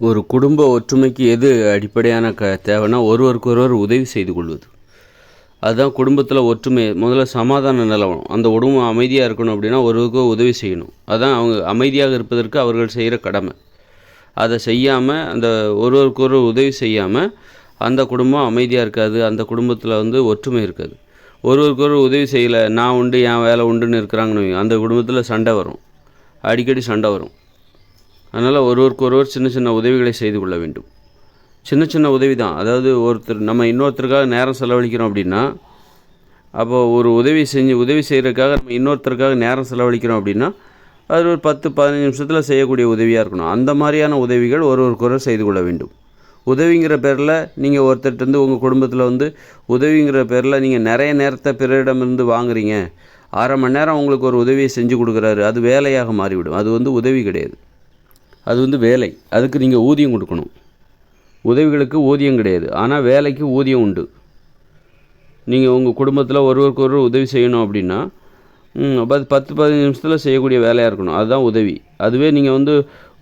ஒரு குடும்ப ஒற்றுமைக்கு எது அடிப்படையான க தேவைன்னா ஒருவருக்கு ஒருவர் உதவி செய்து கொள்வது. அதுதான் குடும்பத்தில் ஒற்றுமை முதல்ல சமாதான நிலவரம் அந்த உடம்பு அமைதியாக இருக்கணும் அப்படின்னா ஒருவருக்கு உதவி செய்யணும். அதுதான் அவங்க அமைதியாக இருப்பதற்கு அவர்கள் செய்கிற கடமை. அதை செய்யாமல் அந்த ஒருவருக்கு ஒருவர் உதவி செய்யாமல் அந்த குடும்பம் அமைதியாக இருக்காது அந்த குடும்பத்தில் வந்து ஒற்றுமை இருக்காது. ஒருவருக்கு ஒருவர் உதவி செய்யலை நான் உண்டு என் வேலை உண்டுன்னு இருக்கிறாங்கன்னு அந்த குடும்பத்தில் சண்டை வரும். அடிக்கடி சண்டை வரும். அதனால் ஒருவருக்கு ஒருவர் சின்ன சின்ன உதவிகளை செய்து கொள்ள வேண்டும். சின்ன சின்ன உதவி தான் அதாவது ஒருத்தர் நம்ம இன்னொருத்தருக்காக நேரம் செலவழிக்கிறோம் அப்படின்னா அப்போ ஒரு உதவி செஞ்சு உதவி செய்கிறதுக்காக நம்ம இன்னொருத்தருக்காக நேரம் செலவழிக்கிறோம் அப்படின்னா அது ஒரு பத்து பதினஞ்சு நிமிஷத்தில் செய்யக்கூடிய உதவியாக இருக்கணும். அந்த மாதிரியான உதவிகள் ஒருவருக்கொருவர் செய்து கொள்ள வேண்டும். உதவிங்கிற பேரில் நீங்கள் ஒருத்தர்கிட்ட உங்கள் குடும்பத்தில் வந்து உதவிங்கிற பேரில் நீங்கள் நிறைய நேரத்தை பிறரிடமிருந்து வாங்குறீங்க. அரை மணி நேரம் உங்களுக்கு ஒரு உதவியை செஞ்சு கொடுக்குறாரு. அது வேலையாக மாறிவிடும். அது வந்து உதவி கிடையாது. அது வந்து வேலை. அதுக்கு நீங்கள் ஊதியம் கொடுக்கணும். உதவிகளுக்கு ஊதியம் கிடையாது. ஆனால் வேலைக்கு ஊதியம் உண்டு. நீங்கள் உங்கள் குடும்பத்தில் ஒருவருக்கு ஒருவர் உதவி செய்யணும் அப்படின்னா பத்து பத்து பதினஞ்சு நிமிஷத்தில் செய்யக்கூடிய வேலையாக இருக்கணும். அதுதான் உதவி. அதுவே நீங்கள் வந்து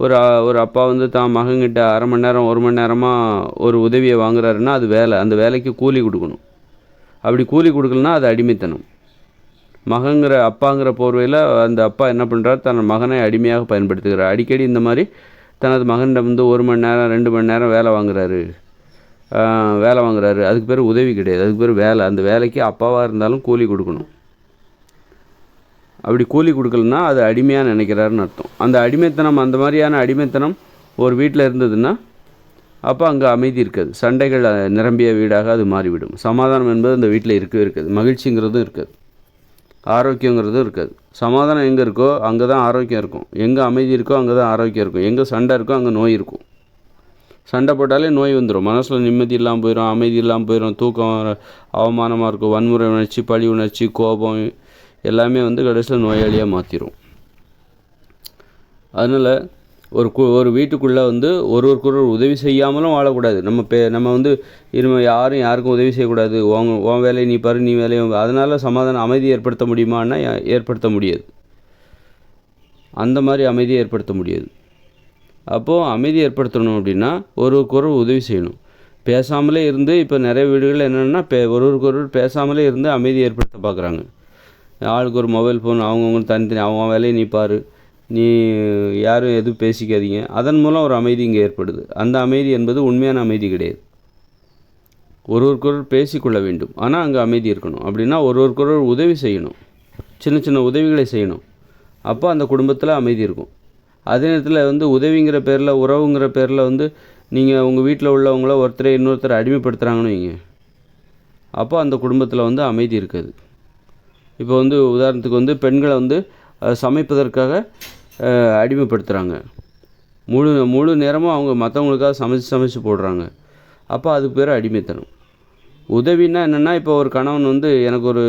ஒரு ஒரு அப்பா வந்து தான் மகன்கிட்ட அரை மணி நேரம் ஒரு மணி நேரமாக ஒரு உதவியை வாங்குறாருன்னா அது வேலை. அந்த வேலைக்கு கூலி கொடுக்கணும். அப்படி கூலி கொடுக்கலனா அது அடிமைத்தனம். மகங்கிற அப்பாங்கிற போர்வையில் அந்த அப்பா என்ன பண்ணுறார் தன் மகனை அடிமையாக பயன்படுத்துகிறார். அடிக்கடி இந்த மாதிரி தனது மகன்கிட்ட வந்து ஒரு மணி நேரம் ரெண்டு மணி நேரம் வேலை வாங்குறாரு. வேலை வாங்குறாரு. அதுக்கு பேர் உதவி கிடையாது. அதுக்கு பேர் வேலை. அந்த வேலைக்கு அப்பாவாக இருந்தாலும் கூலி கொடுக்கணும். அப்படி கூலி கொடுக்கலன்னா அது அடிமையாக நினைக்கிறாருன்னு அர்த்தம். அந்த அடிமைத்தனம் அந்த மாதிரியான அடிமைத்தனம் ஒரு வீட்டில் இருந்ததுன்னா அப்போ அங்கே அமைதி இருக்காது. சண்டைகள் நிரம்பிய வீடாக அது மாறிவிடும். சமாதானம் என்பது அந்த வீட்டில் இருக்கவே இருக்காது. மகிழ்ச்சிங்கிறதும் இருக்காது. ஆரோக்கியங்கிறதும் இருக்காது. சமாதானம் எங்கே இருக்கோ அங்கே தான் ஆரோக்கியம் இருக்கும். எங்கே அமைதி இருக்கோ அங்கே தான் ஆரோக்கியம் இருக்கும். எங்கே சண்டை இருக்கோ அங்கே நோய் இருக்கும். சண்டை போட்டாலே நோய் வந்துடும் மனசில் நிம்மதி இல்லாமல் போயிடும் அமைதி இல்லாமல் போயிடும் தூக்கம் அவமானமாக இருக்கும் வன்முறை உணர்ச்சி பழி உணர்ச்சி கோபம் எல்லாமே வந்து கடைசியில் நோயாளியாக மாற்றிடும் அதனால் ஒரு கு ஒரு வீட்டுக்குள்ளே வந்து ஒருவருக்கொரு உதவி செய்யாமலும் வாழக்கூடாது. நம்ம பே நம்ம வந்து இனிமே யாரும் யாருக்கும் உதவி செய்யக்கூடாது. உன் உன் வேலையை நீ பாரு நீ வேலையை அதனால் சமாதானம் அமைதி ஏற்படுத்த முடியுமான்னா ஏற்படுத்த முடியாது. அந்த மாதிரி அமைதியை ஏற்படுத்த முடியாது. அப்போது அமைதி ஏற்படுத்தணும் அப்படின்னா ஒருவருக்கொரு உதவி செய்யணும். பேசாமலே இருந்து இப்போ நிறைய வீடுகள் என்னென்னா பே ஒருவருக்கு ஒருவர் பேசாமலே இருந்து அமைதி ஏற்படுத்த பார்க்குறாங்க. ஆளுக்கு ஒரு மொபைல் ஃபோன் அவங்கவுங்க தனித்தனி அவன் வேலையை நீ பாரு. நீ யாரும் எதுவும் பேசிக்காதீங்க. அதன் மூலம் ஒரு அமைதி இங்கே ஏற்படுது. அந்த அமைதி என்பது உண்மையான அமைதி கிடையாது. ஒருவருக்கொருவர் பேசிக்கொள்ள வேண்டும். ஆனால் அங்கே அமைதி இருக்கணும். அப்படின்னா ஒருவருக்கொருவர் உதவி செய்யணும். சின்ன சின்ன உதவிகளை செய்யணும். அப்போ அந்த குடும்பத்தில் அமைதி இருக்கும். அதே நேரத்தில் வந்து உதவிங்கிற பேரில் உறவுங்கிற பேரில் வந்து நீங்கள் உங்கள் வீட்டில் உள்ளவங்கள ஒருத்தரை இன்னொருத்தரை அடிமைப்படுத்துகிறாங்கன்னு வைங்க. அப்போ அந்த குடும்பத்தில் வந்து அமைதி இருக்காது. இப்போ வந்து உதாரணத்துக்கு வந்து பெண்களை வந்து சமைப்பதற்காக அடிமைப்படுத்துகிறாங்க முழு முழு நேரமும் அவங்க மற்றவங்களுக்காக சமைச்சு சமைச்சு போடுறாங்க. அப்போ அதுக்கு பேர் அடிமைத்தனம். உதவின்னா என்னென்னா இப்போ ஒரு கணவன் வந்து எனக்கு ஒரு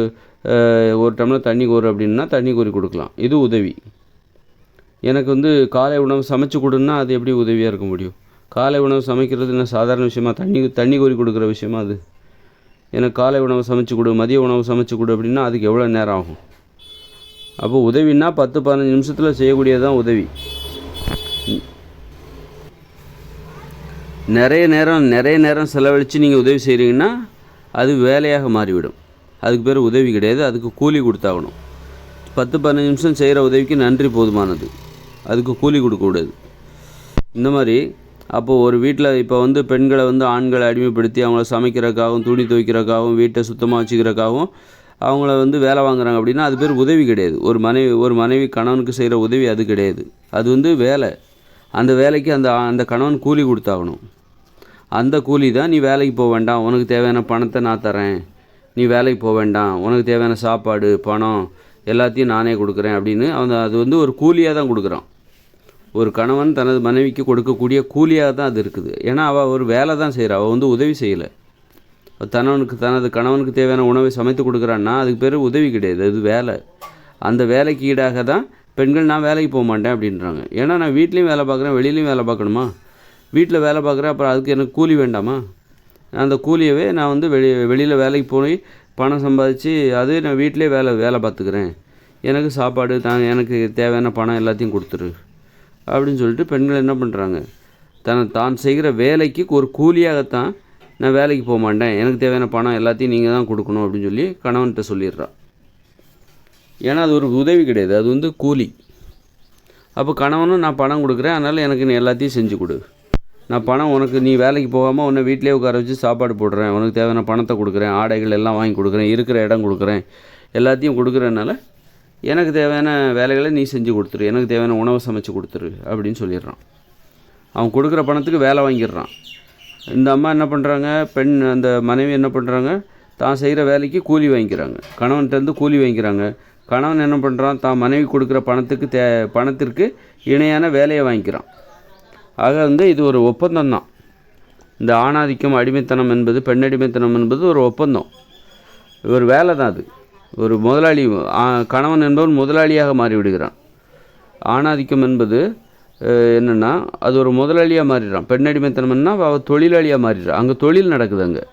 ஒரு டம்ளர் தண்ணி கோரு அப்படின்னா தண்ணி கோரி கொடுக்கலாம். இது உதவி. எனக்கு வந்து காலை உணவு சமைச்சு கொடுன்னா அது எப்படி உதவியாக இருக்க முடியும்? காலை உணவு சமைக்கிறது என்ன சாதாரண விஷயமா? தண்ணி தண்ணி கோரி கொடுக்குற விஷயமா அது? எனக்கு காலை உணவு சமைச்சு கொடு மதிய உணவு சமைச்சு கொடு அப்படின்னா அதுக்கு எவ்வளோ நேரம் ஆகும்? அப்போ உதவின்னா பத்து பதினஞ்சு நிமிஷத்தில் செய்யக்கூடியதான் உதவி. நிறைய நேரம் நிறைய நேரம் செலவழித்து நீங்கள் உதவி செய்கிறீங்கன்னா அது வேலையாக மாறிவிடும். அதுக்கு பேர் உதவி கிடையாது அதுக்கு கூலி கொடுத்தாகணும். பத்து பதினஞ்சு நிமிஷம் செய்கிற உதவிக்கு நன்றி போதுமானது. அதுக்கு கூலி கொடுக்கக்கூடாது. இந்த மாதிரி அப்போது ஒரு வீட்டில் இப்போ வந்து பெண்களை வந்து ஆண்களை அடிமைப்படுத்தி அவங்கள சமைக்கிறதுக்காகவும் துணி துவைக்கிறதுக்காகவும் வீட்டை சுத்தமாக வச்சுக்கிறதுக்காகவும் அவங்கள வந்து வேலை வாங்குறாங்க அப்படின்னா அது பேர் உதவி கிடையாது. ஒரு மனைவி ஒரு மனைவி கணவனுக்கு செய்கிற உதவி அது கிடையாது. அது வந்து வேலை. அந்த வேலைக்கு அந்த அந்த கணவன் கூலி கொடுத்தாகணும். அந்த கூலி தான் நீ வேலைக்கு போக வேண்டாம். உனக்கு தேவையான பணத்தை நான் தரேன். நீ வேலைக்கு போக வேண்டாம். உனக்கு தேவையான சாப்பாடு பணம் எல்லாத்தையும் நானே கொடுக்குறேன் அப்படின்னு அவன் அது வந்து ஒரு கூலியாக தான் கொடுக்குறான். ஒரு கணவன் தனது மனைவிக்கு கொடுக்கக்கூடிய கூலியாக தான் அது இருக்குது. ஏன்னா அவள் ஒரு வேலை தான் செய்கிறா அவள் வந்து உதவி செய்யலை. தனவனுக்கு தனது கணவனுக்கு தேவையான உணவை சமைத்து கொடுக்குறான்னா அதுக்கு பேர் உதவி கிடையாது. அது வேலை. அந்த வேலைக்கு ஈடாக தான் பெண்கள் நான் வேலைக்கு போக மாட்டேன் அப்படின்றாங்க. ஏன்னா நான் வீட்லேயும் வேலை பார்க்குறேன் வெளியிலையும் வேலை பார்க்கணுமா? வீட்டில் வேலை பார்க்குறேன் அப்புறம் அதுக்கு எனக்கு கூலி வேண்டாமா? அந்த கூலியவே நான் வந்து வெளி வெளியில் வேலைக்கு போய் பணம் சம்பாதிச்சு அதே நான் வீட்டிலே வேலை வேலை பார்த்துக்கிறேன். எனக்கு சாப்பாடு தான் எனக்கு தேவையான பணம் எல்லாத்தையும் கொடுத்துரு அப்படின்னு சொல்லிட்டு பெண்கள் என்ன பண்ணுறாங்க தன் தான் செய்கிற வேலைக்கு ஒரு கூலியாகத்தான் நான் வேலைக்கு போக மாட்டேன். எனக்கு தேவையான பணம் எல்லாத்தையும் நீங்கள் தான் கொடுக்கணும் அப்படின்னு சொல்லி கணவன்கிட்ட சொல்லிடுறான் ஏன்னா அது ஒரு உதவி கிடையாது. அது வந்து கூலி. அப்போ கணவனும் நான் பணம் கொடுக்குறேன். அதனால் எனக்கு நீ எல்லாத்தையும் செஞ்சு கொடு. நான் பணம் உனக்கு நீ வேலைக்கு போகாமல் உன்னை வீட்டிலே உட்கார வச்சு சாப்பாடு போடுறேன். உனக்கு தேவையான பணத்தை கொடுக்குறேன். ஆடைகள் எல்லாம் வாங்கி கொடுக்குறேன். இருக்கிற இடம் கொடுக்குறேன். எல்லாத்தையும் கொடுக்குறதுனால எனக்கு தேவையான வேலைகளை நீ செஞ்சு கொடுத்துரு. எனக்கு தேவையான உணவை சமைச்சு கொடுத்துரு அப்படின்னு சொல்லிடுறான். அவன் கொடுக்குற பணத்துக்கு வேலை வாங்கிடுறான். இந்த அம்மா என்ன பண்ணுறாங்க பெண் அந்த மனைவி என்ன பண்ணுறாங்க தான் செய்கிற வேலைக்கு கூலி வாங்கிக்கிறாங்க. கணவன்கிட்டருந்து கூலி வாங்கிக்கிறாங்க. கணவன் என்ன பண்ணுறான் தான் மனைவி கொடுக்குற பணத்துக்கு தே பணத்திற்கு இணையான வேலையை வாங்கிக்கிறான். ஆக வந்து இது ஒரு ஒப்பந்தம் தான். இந்த ஆணாதிக்கம் அடிமைத்தனம் என்பது பெண்ணடிமைத்தனம் என்பது ஒரு ஒப்பந்தம். ஒரு வேலை தான் அது. ஒரு முதலாளி கணவன் என்பவன் முதலாளியாக மாறிவிடுகிறான். ஆணாதிக்கம் என்பது என்னென்னா அது ஒரு முதலாளியாக மாறிடுறான். பெண்ணடிமைத்தனம்னா அவள் தொழிலாளியாக மாறிடுறான் அங்கே தொழில் நடக்குது அங்கே.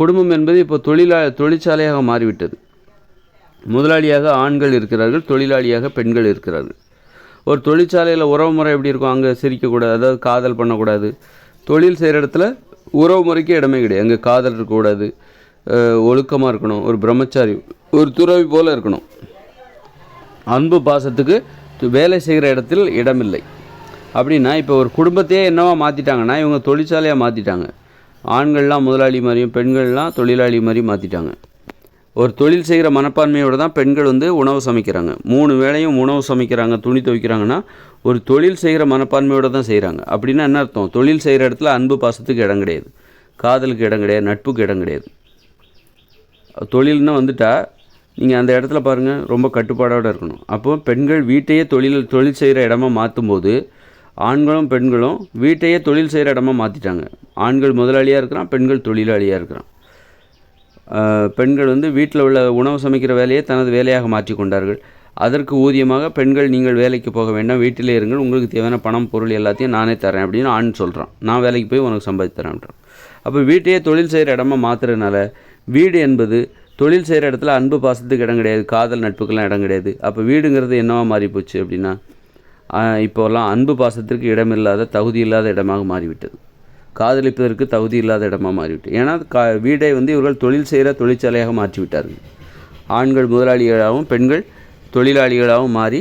குடும்பம் என்பது இப்போ தொழிலா தொழிற்சாலையாக மாறிவிட்டது. முதலாளியாக ஆண்கள் இருக்கிறார்கள் தொழிலாளியாக பெண்கள் இருக்கிறார்கள். ஒரு தொழிற்சாலையில் உறவு முறை எப்படி இருக்கும்? அங்கே சிரிக்கக்கூடாது அதாவது காதல் பண்ணக்கூடாது. தொழில் செய்கிற இடத்துல உறவு முறைக்கு இடமே கிடையாது. அங்கே காதல் இருக்கக்கூடாது ஒழுக்கமாக இருக்கணும் ஒரு பிரம்மச்சாரி ஒரு துறவி போல் இருக்கணும். அன்பு பாசத்துக்கு வேலை செய்கிற இடத்தில் இடமில்லை. அப்படின்னா இப்போ ஒரு குடும்பத்தையே என்னவா மாற்றிட்டாங்கன்னா இவங்க தொழிற்சாலையாக மாற்றிட்டாங்க ஆண்கள்லாம் முதலாளி மாதிரியும் பெண்கள்லாம் தொழிலாளி மாதிரி மாற்றிட்டாங்க ஒரு தொழில் செய்கிற மனப்பான்மையோடு தான் பெண்கள் வந்து உணவு சமைக்கிறாங்க. மூணு வேளையும் உணவு சமைக்கிறாங்க துணி துவைக்கிறாங்கன்னா ஒரு தொழில் செய்கிற மனப்பான்மையோடு தான் செய்கிறாங்க அப்படின்னா என்ன அர்த்தம்? தொழில் செய்கிற இடத்துல அன்பு பாசத்துக்கு இடம் கிடையாது. காதலுக்கு இடம் கிடையாது நட்புக்கு இடம் கிடையாது. தொழில்னு வந்துட்டால் நீங்கள் அந்த இடத்துல பாருங்கள் ரொம்ப கட்டுப்பாடோடு இருக்கணும். அப்போ பெண்கள் வீட்டையே தொழில் தொழில் செய்கிற இடமா மாற்றும் போது ஆண்களும் பெண்களும் வீட்டையே தொழில் செய்கிற இடமா மாற்றிட்டாங்க ஆண்கள் முதலாளியாக இருக்கிறான் பெண்கள் தொழிலாளியாக இருக்கிறான். பெண்கள் வந்து வீட்டில் உள்ள உணவு சமைக்கிற வேலையை தனது வேலையாக மாற்றி கொண்டார்கள். அதற்கு ஊதியமாக பெண்கள் நீங்கள் வேலைக்கு போக வேண்டாம் வீட்டிலே இருங்கள் உங்களுக்கு தேவையான பணம் பொருள் எல்லாத்தையும் நானே தரேன் அப்படின்னு ஆண் சொல்கிறான் நான் வேலைக்கு போய் உனக்கு சம்பாதிச்சு தரேன்றான் அப்போ வீட்டையே தொழில் செய்கிற இடமா மாற்றுறதுனால வீடு என்பது தொழில் செய்கிற இடத்துல அன்பு பாசத்துக்கு இடம் கிடையாது காதல் நட்புக்கெல்லாம் இடம் கிடையாது. அப்போ வீடுங்கிறது என்னவா மாறி போச்சு அப்படின்னா இப்போல்லாம் அன்பு பாசத்திற்கு இடமில்லாத தகுதி இல்லாத இடமாக மாறிவிட்டது. காதலிப்பதற்கு தகுதி இல்லாத இடமாக மாறிவிட்டது. ஏன்னா கா வீடை வந்து இவர்கள் தொழில் செய்கிற தொழிற்சாலையாக மாற்றிவிட்டார்கள். ஆண்கள் முதலாளிகளாகவும் பெண்கள் தொழிலாளிகளாகவும் மாறி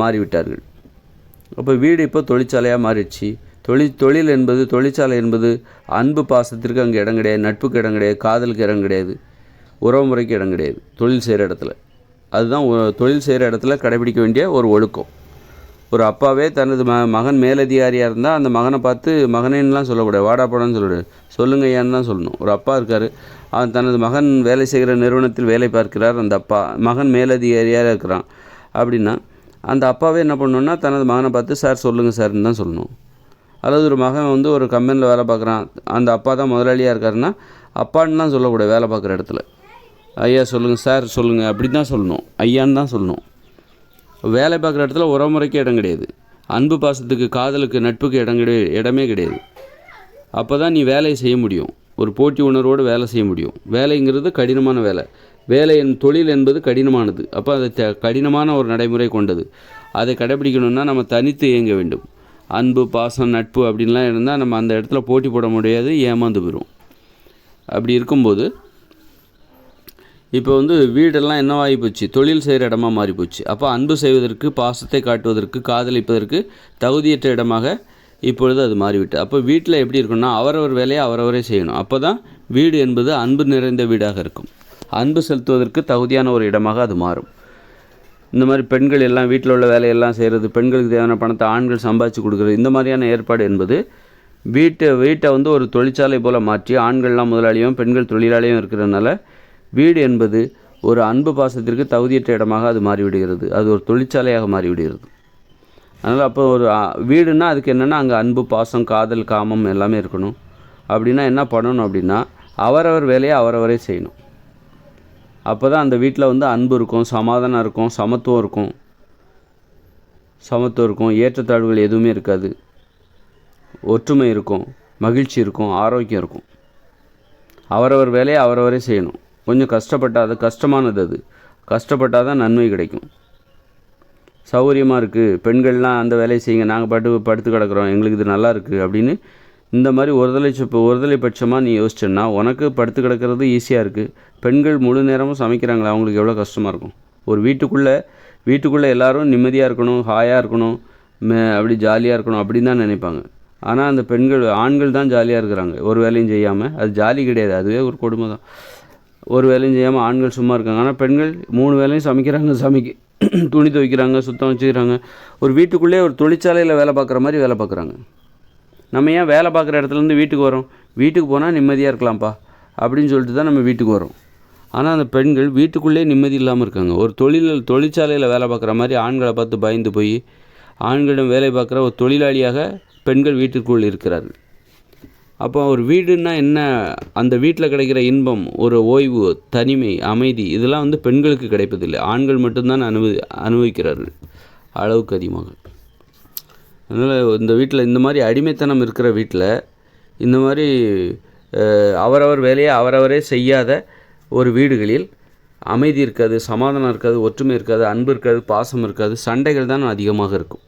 மாறிவிட்டார்கள். அப்போ வீடு இப்போ தொழிற்சாலையாக மாறிடுச்சு. தொழில் தொழில் என்பது தொழிற்சாலை என்பது அன்பு பாசத்திற்கு அங்கே இடம் கிடையாது. நட்புக்கு இடம் கிடையாது. காதலுக்கு இடம் கிடையாது. உறவு முறைக்கு இடம் கிடையாது. தொழில் செய்கிற இடத்துல. அதுதான் தொழில் செய்கிற இடத்துல கடைபிடிக்க வேண்டிய ஒரு ஒழுக்கம். ஒரு அப்பாவே தனது ம மகன் மேலதிகாரியாக இருந்தால் அந்த மகனை பார்த்து மகனேன்னெலாம் சொல்லக்கூடாது. வாடாப்படான்னு சொல்லக்கூடாது சொல்லுங்க ஐயான்னு தான் சொல்லணும். ஒரு அப்பா இருக்கார். அவன் தனது மகன் வேலை செய்கிற நிறுவனத்தில் வேலை பார்க்கிறார். அந்த அப்பா மகன் மேலதிகாரியாக இருக்கிறான். அப்படின்னா அந்த அப்பாவே என்ன பண்ணணுன்னா தனது மகனை பார்த்து சார் சொல்லுங்கள் சார்னு தான் சொல்லணும். அல்லது ஒரு மகன் வந்து ஒரு கம்பெனியில் வேலை பார்க்குறான். அந்த அப்பா தான் முதலாளியாக இருக்காருன்னா அப்பான்னு தான் சொல்லக்கூடாது வேலை பார்க்குற இடத்துல. ஐயா சொல்லுங்கள் சார் சொல்லுங்கள் அப்படி தான் சொல்லணும். ஐயான்னு தான் சொல்லணும். வேலை பார்க்குற இடத்துல உறவுமுறைக்கு இடம் கிடையாது. அன்பு பாசத்துக்கு காதலுக்கு நட்புக்கு இடம் கிடையாது இடமே கிடையாது. அப்போ தான் நீ வேலையை செய்ய முடியும். ஒரு போட்டி உணர்வோடு வேலை செய்ய முடியும். வேலைங்கிறது கடினமான வேலை. வேலை என் தொழில் என்பது கடினமானது. அப்போ அது த- கடினமான ஒரு நடைமுறை கொண்டது. அதை கடைபிடிக்கணும்னா நம்ம தனித்து இயங்க வேண்டும். அன்பு பாசம் நட்பு அப்படின்லாம் இருந்தால் நம்ம அந்த இடத்துல போட்டி போட முடியாது ஏமாந்து போயிடும் அப்படி இருக்கும்போது இப்போ வந்து வீடெல்லாம் என்னவாகி போச்சு? தொழில் செய்கிற இடமா மாறி போச்சு. அப்போ அன்பு செய்வதற்கு பாசத்தை காட்டுவதற்கு காதலிப்பதற்கு தகுதியற்ற இடமாக இப்பொழுது அது மாறிவிட்டு அப்போ வீட்டில் எப்படி இருக்கும்னா அவரவர் வேலையை அவரவரே செய்யணும். அப்போ தான் வீடு என்பது அன்பு நிறைந்த வீடாக இருக்கும். அன்பு செலுத்துவதற்கு தகுதியான ஒரு இடமாக அது மாறும். இந்த மாதிரி பெண்கள் எல்லாம் வீட்டில் உள்ள வேலையெல்லாம் செய்கிறது பெண்களுக்கு தேவையான பணத்தை ஆண்கள் சம்பாதிச்சு கொடுக்குறது இந்த மாதிரியான ஏற்பாடு என்பது வீட்டை வீட்டை வந்து ஒரு தொழிற்சாலை போல் மாற்றி ஆண்கள்லாம் முதலாளியும் பெண்கள் தொழிலாளியும் இருக்கிறதுனால வீடு என்பது ஒரு அன்பு பாசத்திற்கு தகுதியற்ற இடமாக அது மாறிவிடுகிறது. அது ஒரு தொழிற்சாலையாக மாறிவிடுகிறது. அதனால் அப்போ ஒரு வீடுன்னா அதுக்கு என்னென்னா அங்கே அன்பு பாசம் காதல் காமம் எல்லாமே இருக்கணும். அப்படின்னா என்ன பண்ணணும் அப்படின்னா அவரவர் வேலையை அவரவரே செய்யணும். அப்போ தான் அந்த வீட்டில் வந்து அன்பு இருக்கும் சமாதானம் இருக்கும் சமத்துவம் இருக்கும். சமத்துவம் இருக்கும் ஏற்றத்தாழ்வுகள் எதுவுமே இருக்காது. ஒற்றுமை இருக்கும் மகிழ்ச்சி இருக்கும் ஆரோக்கியம் இருக்கும். அவரவர் வேலையை அவரவரே செய்யணும். கொஞ்சம் கஷ்டப்பட்டால் அது கஷ்டமானது அது. கஷ்டப்பட்டால் தான் நன்மை கிடைக்கும். சௌகரியமாக இருக்குது பெண்கள்லாம் அந்த வேலையை செய்யுங்க நாங்கள் பாட்டு படுத்து கிடக்குறோம் எங்களுக்கு இது நல்லா இருக்குது அப்படின்னு இந்த மாதிரி ஒருதலை இப்போ ஒருதலை பட்சமாக நீ யோசிச்சேன்னா உனக்கு படுத்து கிடக்கிறது ஈஸியாக இருக்குது பெண்கள் முழு நேரமும் சமைக்கிறாங்களா அவங்களுக்கு எவ்வளோ கஷ்டமாக இருக்கும். ஒரு வீட்டுக்குள்ளே வீட்டுக்குள்ளே எல்லோரும் நிம்மதியாக இருக்கணும் ஹாயாக இருக்கணும் மே- அப்படி ஜாலியாக இருக்கணும் அப்படின்னு தான் நினைப்பாங்க. ஆனால் அந்த பெண்கள் ஆண்கள் தான் ஜாலியாக இருக்கிறாங்க. ஒரு வேலையும் செய்யாமல் அது ஜாலி கிடையாது. அதுவே ஒரு கொடுமை தான் ஒரு வேலையும் செய்யாமல் ஆண்கள் சும்மா இருக்காங்க. ஆனால் பெண்கள் மூணு வேலையும் சமைக்கிறாங்க சமைக்க துணி துவைக்கிறாங்க சுத்தம் வச்சுக்கிறாங்க. ஒரு வீட்டுக்குள்ளே ஒரு தொழிற்சாலையில் வேலை பார்க்குற மாதிரி வேலை பார்க்குறாங்க. நம்ம ஏன் வேலை பார்க்குற இடத்துலேருந்து வீட்டுக்கு வரோம்? வீட்டுக்கு போனால் நிம்மதியாக இருக்கலாம்ப்பா அப்படின்னு சொல்லிட்டு தான் நம்ம வீட்டுக்கு வரோம். ஆனால் அந்த பெண்கள் வீட்டுக்குள்ளே நிம்மதி இல்லாமல் இருக்காங்க. ஒரு தொழில் தொழிற்சாலையில் வேலை பார்க்குற மாதிரி ஆண்களை பார்த்து பயந்து போய் ஆண்களிடம் வேலை பார்க்குற ஒரு தொழிலாளியாக பெண்கள் வீட்டுக்குள் இருக்கிறார்கள். அப்போ ஒரு வீடுன்னா என்ன? அந்த வீட்டில் கிடைக்கிற இன்பம் ஒரு ஓய்வு தனிமை அமைதி இதெல்லாம் வந்து பெண்களுக்கு கிடைப்பதில்லை. ஆண்கள் மட்டும்தான் அனுபவி அனுபவிக்கிறார்கள். அளவுக்கு அதிகமாக. அதனால் இந்த வீட்டில் இந்த மாதிரி அடிமைத்தனம் இருக்கிற வீட்டில் இந்த மாதிரி அவரவர் வேலையை அவரவரே செய்யாத ஒரு வீடுகளில் அமைதி இருக்காது சமாதானம் இருக்காது ஒற்றுமை இருக்காது அன்பு இருக்காது பாசம் இருக்காது சண்டைகள் தான் அதிகமாக இருக்கும்.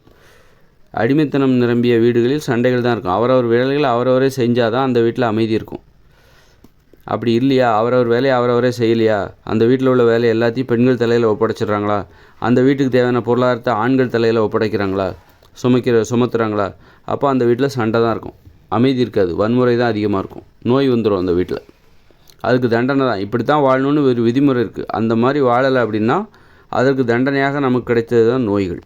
அடிமைத்தனம் நிரம்பிய வீடுகளில் சண்டைகள் தான் இருக்கும். அவரவர் வேலைகளை அவரவரே செஞ்சால் தான் அந்த வீட்டில் அமைதி இருக்கும். அப்படி இல்லையா? அவரவர் வேலையை அவரவரே செய்யலையா? அந்த வீட்டில் உள்ள வேலை எல்லாத்தையும் பெண்கள் தலையில் ஒப்படைச்சிடுறாங்களா? அந்த வீட்டுக்கு தேவையான பொருளாதாரத்தை ஆண்கள் தலையில் ஒப்படைக்கிறாங்களா? சுமைக்கிற சுமத்துறாங்களா? அப்போ அந்த வீட்டில் சண்டை தான் இருக்கும். அமைதி இருக்காது. வன்முறை தான் அதிகமாக இருக்கும். நோய் வந்துடும் அந்த வீட்டில். அதுக்கு தண்டனை தான். இப்படி தான் வாழணும்னு ஒரு விதிமுறை இருக்குது அந்த மாதிரி வாழலை அப்படின்னா அதற்கு தண்டனையாக நமக்கு கிடைத்தது தான் நோய்கள்.